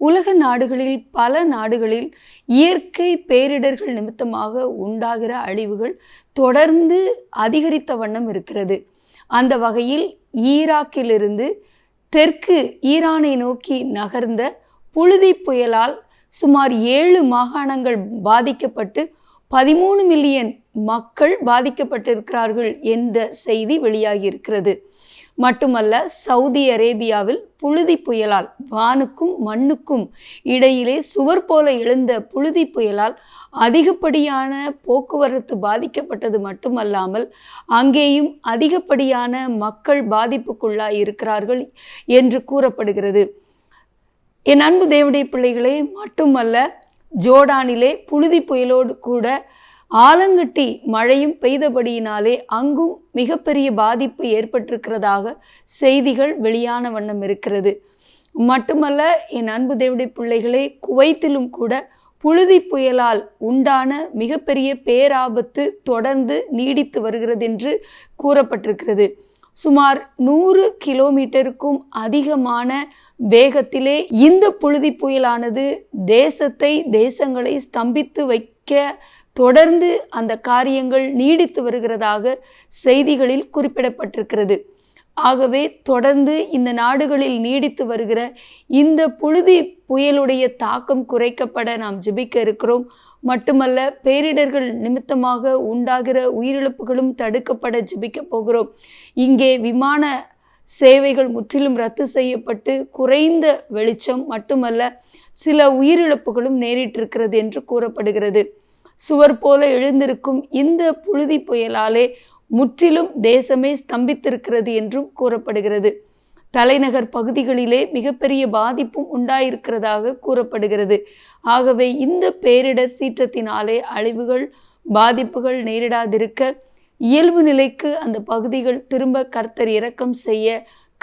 உலக நாடுகளில் பல நாடுகளில் இயற்கை பேரிடர்கள் நிமித்தமாக உண்டாகிற அழிவுகள் தொடர்ந்து அதிகரித்த வண்ணம் இருக்கிறது. அந்த வகையில் ஈராக்கிலிருந்து தெற்கு ஈரானை நோக்கி நகர்ந்த புழுதி புயலால் சுமார் ஏழு மாகாணங்கள் பாதிக்கப்பட்டு பதிமூணு மில்லியன் மக்கள் பாதிக்கப்பட்டிருக்கிறார்கள் என்ற செய்தி வெளியாகி இருக்கிறது மட்டுமல்ல சவுதி அரேபியாவில் புழுதி புயலால் வானுக்கும் மண்ணுக்கும் இடையிலே சுவர் போல எழுந்த புழுதி புயலால் அதிகப்படியான போக்குவரத்து பாதிக்கப்பட்டது மட்டுமல்லாமல் அங்கேயும் அதிகப்படியான மக்கள் பாதிப்புக்குள்ளாய் இருக்கிறார்கள் என்று கூறப்படுகிறது. என் அன்பு தேவடைய பிள்ளைகளே மட்டுமல்ல ஜோர்டானிலே புழுதி புயலோடு கூட ஆலங்கட்டி மழையும் பெய்தபடியினாலே அங்கும் மிகப்பெரிய பாதிப்பு ஏற்பட்டிருக்கிறதாக செய்திகள் வெளியான வண்ணம் இருக்கிறது. மட்டுமல்ல என் அன்பு தேவடைய பிள்ளைகளே குவைத்திலும் கூட புழுதி புயலால் உண்டான மிகப்பெரிய பேராபத்து தொடர்ந்து நீடித்து வருகிறது என்று கூறப்பட்டிருக்கிறது. சுமார் நூறு கிலோமீட்டருக்கும் அதிகமான வேகத்திலே இந்த புழுதி புயலானது தேசத்தை தேசங்களை ஸ்தம்பித்து வைக்க தொடர்ந்து அந்த காரியங்கள் நீடித்து வருகிறதாக செய்திகளில் குறிப்பிடப்பட்டிருக்கிறது. ஆகவே தொடர்ந்து இந்த நாடுகளில் நீடித்து வருகிற இந்த புழுதி புயலுடைய தாக்கம் குறைக்கப்பட நாம் ஜெபிக்க இருக்கிறோம். மட்டுமல்ல பேரிடர்கள் நிமித்தமாக உண்டாகிற உயிரிழப்புகளும் தடுக்கப்பட ஜெபிக்க போகிறோம். இங்கே விமான சேவைகள் முற்றிலும் ரத்து செய்யப்பட்டு குறைந்த வெளிச்சம் மட்டுமல்ல சில உயிரிழப்புகளும் நேரிட்டிருக்கிறது என்று கூறப்படுகிறது. சுவர் போல எழுந்திருக்கும் இந்த புழுதி புயலாலே முற்றிலும் தேசமே ஸ்தம்பித்திருக்கிறது என்றும் கூறப்படுகிறது. தலைநகர் பகுதிகளிலே மிகப்பெரிய பாதிப்பும் உண்டாயிருக்கிறதாக கூறப்படுகிறது. ஆகவே இந்த பேரிடர் சீற்றத்தினாலே அழிவுகள் பாதிப்புகள் நேரிடாதிருக்க இயல்பு நிலைக்கு அந்த பகுதிகள் திரும்ப கர்த்தர் இரக்கம் செய்ய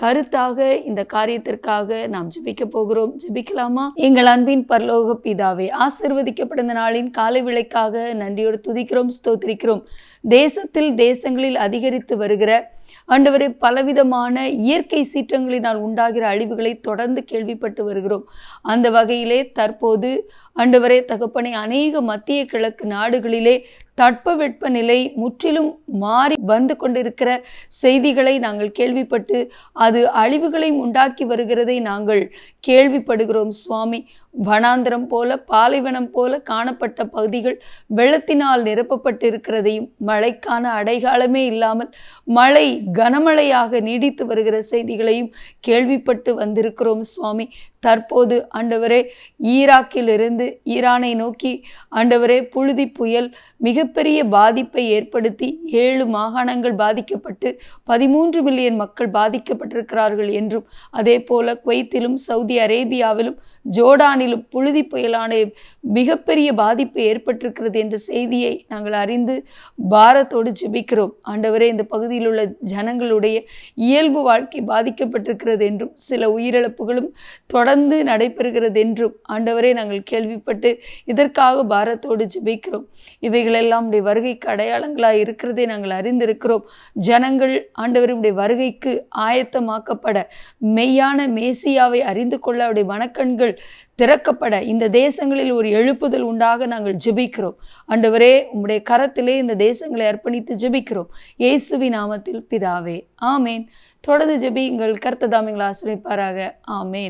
கருத்தாக இந்த காரியத்திற்காக நாம் ஜெபிக்க போகிறோம். ஜெபிக்கலாமா? எங்கள் அன்பின் பரலோக பிதாவே ஆசிர்வதிக்கப்பட்ட நாளின் காலை விளைக்காக நன்றியோடு துதிக்கிறோம் ஸ்தோத்திரிக்கிறோம். தேசத்தில் தேசங்களில் அதிகரித்து வருகிற ஆண்டவரே பலவிதமான இயற்கை சீற்றங்களினால் உண்டாகிற அழிவுகளை தொடர்ந்து கேள்விப்பட்டு வருகிறோம். அந்த வகையிலே தற்போது ஆண்டவரே தகப்பனை அநேக மத்திய கிழக்கு நாடுகளிலே தட்பவெட்ப நிலை முற்றிலும் மாறி வந்து கொண்டிருக்கிற செய்திகளை நாங்கள் கேள்விப்பட்டு அது அழிவுகளையும் உண்டாக்கி வருகிறதை நாங்கள் கேள்விப்படுகிறோம் சுவாமி. வனாந்திரம் போல பாலைவனம் போல காணப்பட்ட பகுதிகள் வெள்ளத்தினால் நிரப்பப்பட்டு இருக்கிறதையும் மழைக்கான அடைகாலமே இல்லாமல் மழை கனமழையாக நீடித்து வருகிற செய்திகளையும் கேள்விப்பட்டு வந்திருக்கிறோம் சுவாமி. தற்போது ஆண்டவரே ஈராக்கிலிருந்து ஈரானை நோக்கி ஆண்டவரே புழுதி புயல் மிக மிகப்பெரிய பாதிப்பை ஏற்படுத்தி ஏழு மாகாணங்கள் பாதிக்கப்பட்டு பதிமூன்று மில்லியன் மக்கள் பாதிக்கப்பட்டிருக்கிறார்கள் என்றும் அதே போல குவைத்திலும் சவுதி அரேபியாவிலும் ஜோர்டானிலும் புழுதி புயலான மிகப்பெரிய பாதிப்பு ஏற்பட்டிருக்கிறது என்ற செய்தியை நாங்கள் அறிந்து பாரத்தோடு ஜெபிக்கிறோம். ஆண்டவரே இந்த பகுதியில் உள்ள ஜனங்களுடைய இயல்பு வாழ்க்கை பாதிக்கப்பட்டிருக்கிறது என்றும் சில உயிரிழப்புகளும் தொடர்ந்து நடைபெறுகிறது என்றும் ஆண்டவரே நாங்கள் கேள்விப்பட்டு இதற்காக பாரத்தோடு ஜெபிக்கிறோம். இவைகளெல்லாம் எல்லாம் உடைய வருகைக்கு அடையாளங்களாக இருக்கிறதை நாங்கள் அறிந்திருக்கிறோம். ஜனங்கள் ஆண்டவருடைய வருகைக்கு ஆயத்தமாக்கப்பட மெய்யான மேசியாவை அறிந்து கொள்ள அவருடைய மனக்கண்கள் திறக்கப்பட இந்த தேசங்களில் ஒரு எழுப்புதல் உண்டாக நாங்கள் ஜெபிக்கிறோம். ஆண்டவரே உம்முடைய கரத்திலே இந்த தேசங்களை அர்ப்பணித்து ஜெபிக்கிறோம். இயேசுவி நாமத்தில் பிதாவே ஆமேன். தொடர்ந்து ஜெபியுங்கள் கர்த்ததாமிங்களை ஆசிரியப்பாராக ஆமேன்.